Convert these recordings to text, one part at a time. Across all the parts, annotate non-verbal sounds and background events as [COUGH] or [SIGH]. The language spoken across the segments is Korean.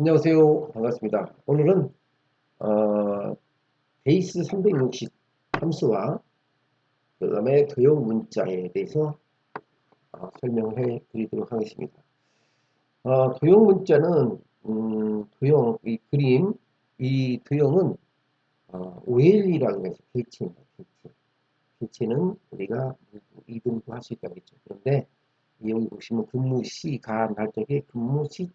안녕하세요. 반갑습니다. 오늘은 어, 베이스 360 함수와 그 다음에 도형 문자에 대해서 어, 설명을 해 드리도록 하겠습니다. 어, 도형 문자는 음, 도형, 이 그림, 이 도형은 어, OL이라고 해서 개체입니다. 개체. 개체는 우리가 이등도 할 수 있다고 했죠. 그런데 여기 보시면 근무 시, 간, 할 적에 근무 시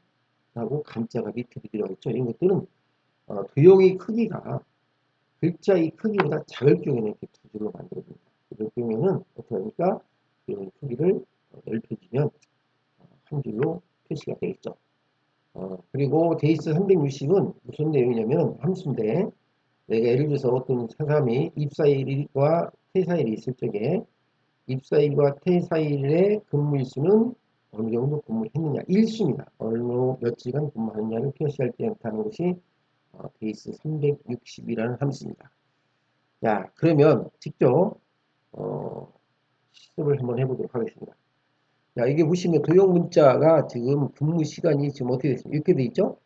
하고 간자가 밑에 들어가 있죠. 이런 것들은 어, 도형의 크기가 글자의 크기보다 작을 경우에는 이렇게 두 줄로 만들어집니다. 그럴 경우에는 어떻게 하니까 도형의 크기를 어, 넓혀지면 어, 한 줄로 표시가 되겠죠. 어, 그리고 데이스 360은 무슨 내용이냐면 함수인데 내가 예를 들어서 어떤 사람이 입사일과 퇴사일이 있을 적에 입사일과 퇴사일의 근무일수는 어느 정도 근무를 했느냐 일수입니다. 어느 며칠간 근무하느냐를 표시할 때 나타나는 것이 어, 베이스 360이라는 함수입니다. 자 그러면 직접 어, 시습을 한번 해보도록 하겠습니다. 자 이게 보시면 도형 문자가 지금 근무 시간이 지금 어떻게 됐습니까? 이렇게 돼 있죠?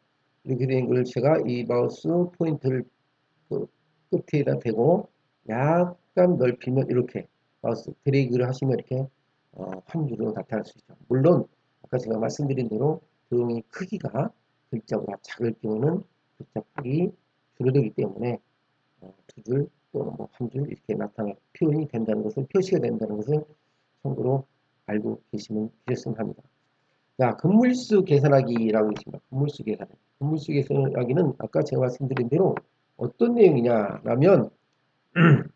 이렇게 된 걸 제가 이 마우스 포인트를 그 끝에다 대고 약간 넓히면 이렇게 마우스 드래그를 하시면 이렇게 어, 한 줄로 나타날 수 있죠. 물론 아까 제가 말씀드린 대로 도형의 크기가 글자보다 작을 경우는 글자 폭이 줄어들기 때문에 어, 두줄 또는 뭐한 줄 이렇게 나타나 표현이 된다는 것을 표시가 된다는 것을 참고로 알고 계시면 되셨으면 합니다. 자, 근물수 계산하기라고 있습니다. 근물수 계산. 근물수 계산하기는 아까 제가 말씀드린 대로 어떤 내용이냐라면 [CLEARS THROAT]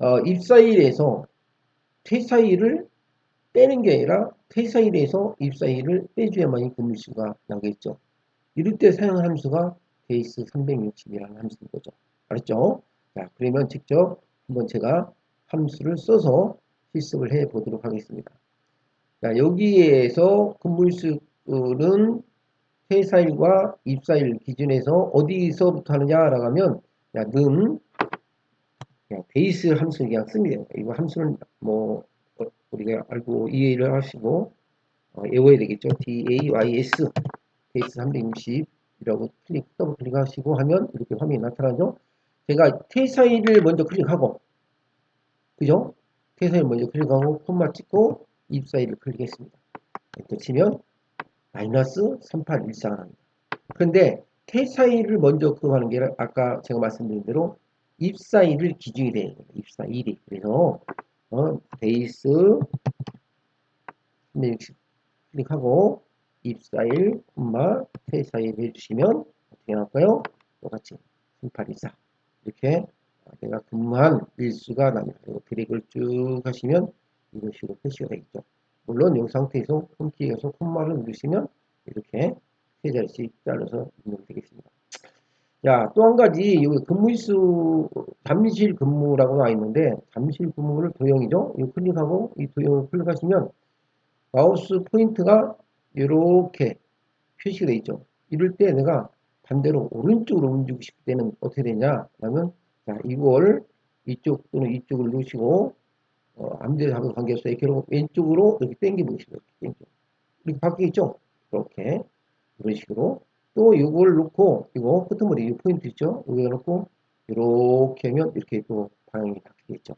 어, 입사일에서 퇴사일을 빼는 게 아니라 퇴사일에서 입사일을 빼줘야만이 근무수가 나오겠죠. 이럴 때 사용한 함수가 베이스 360이라는 함수인 거죠. 알았죠? 자, 그러면 직접 한번 제가 함수를 써서 실습을 해 보도록 하겠습니다. 자, 여기에서 근무일수는 퇴사일과 입사일 기준에서 어디서부터 하느냐라고 하면 야, 는 그냥 베이스 함수 그냥 씁니다. 이거 함수는 뭐 어, 우리가 알고 이해를 하시고 어, 외워야 되겠죠. DAYS 베이스 360이라고 클릭 더블 클릭하시고 하면 이렇게 화면이 나타나죠. 제가 퇴사일을 먼저 클릭하고 그죠? 퇴사일 먼저 클릭하고 콤마 찍고 입사일을 클릭했습니다. 엔터 치면 마이너스 3814가 납니다. 그런데 퇴사일을 먼저 클릭하는 게 아까 제가 말씀드린 대로 입사일을 기준이 되는 거예요. 입사일이. 그래서 어, 베이스 360 클릭하고 입사일, 콤마, 퇴사일 해주시면 어떻게 나올까요? 똑같이 3824 이렇게 내가 근무한 일수가 납니다. 그리고 드래그를 쭉 하시면 이런 식으로 표시가 되겠죠. 물론 이 상태에서 홈키에서 콤마를 누르시면 이렇게 세 자리씩 잘라서 입력이 되겠습니다. 자, 또 한 가지, 여기 근무일수, 잠실 근무라고 나와 있는데, 잠실 근무를 도형이죠? 이 클릭하고, 이 도형을 클릭하시면, 마우스 포인트가 이렇게 표시가 되어 있죠. 이럴 때 내가 반대로 오른쪽으로 움직이고 싶을 때는 어떻게 되냐? 그러면, 자, 이걸 이쪽 또는 이쪽을 누르시고, 어, 아무데나 관계없어요. 이렇게 왼쪽으로 이렇게 당겨보시면, 이렇게 당겨. 이렇게 바뀌겠죠? 이렇게. 이런 식으로. 또 이걸 놓고 이거 끄트머리 포인트 있죠? 여기다 놓고 이렇게 하면 이렇게 또 방향이 바뀌겠죠.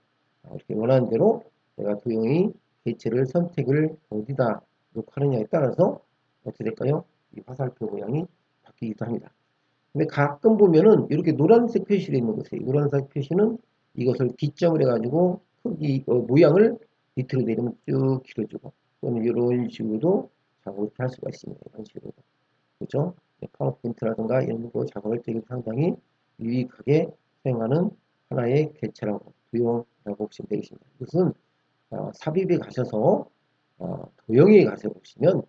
이렇게 원하는 대로 내가 도형이 개체를 선택을 어디다 놓고 하느냐에 따라서 어떻게 될까요? 이 화살표 모양이 바뀌기도 합니다. 근데 가끔 보면은 이렇게 노란색 표시되어 있는 것이 노란색 표시는 이것을 기점을 해가지고 크기 어, 모양을 밑으로 내리면 쭉 길어지고 또는 이런 식으로도 작업을 할 수가 있습니다. 이런 식으로 그죠? 파워포인트라든가 이런 거 작업할 때 상당히 유익하게 사용하는 하나의 개체라고 도형이라고 보시면 되겠습니다. 이것은 어, 삽입에 가셔서 어, 도형에 가서 보시면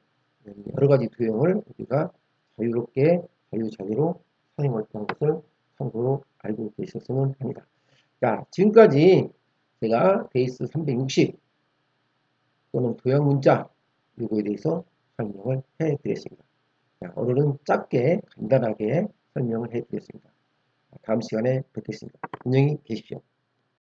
여러 가지 도형을 우리가 자유롭게 자유자재로 있는 것을 참고로 알고 계셨으면 합니다. 자, 지금까지 제가 베이스 360 또는 도형 문자 이거에 대해서 설명을 해 드렸습니다. 자, 오늘은 짧게 간단하게 설명을 해 드렸습니다. 다음 시간에 뵙겠습니다. 안녕히 계십시오.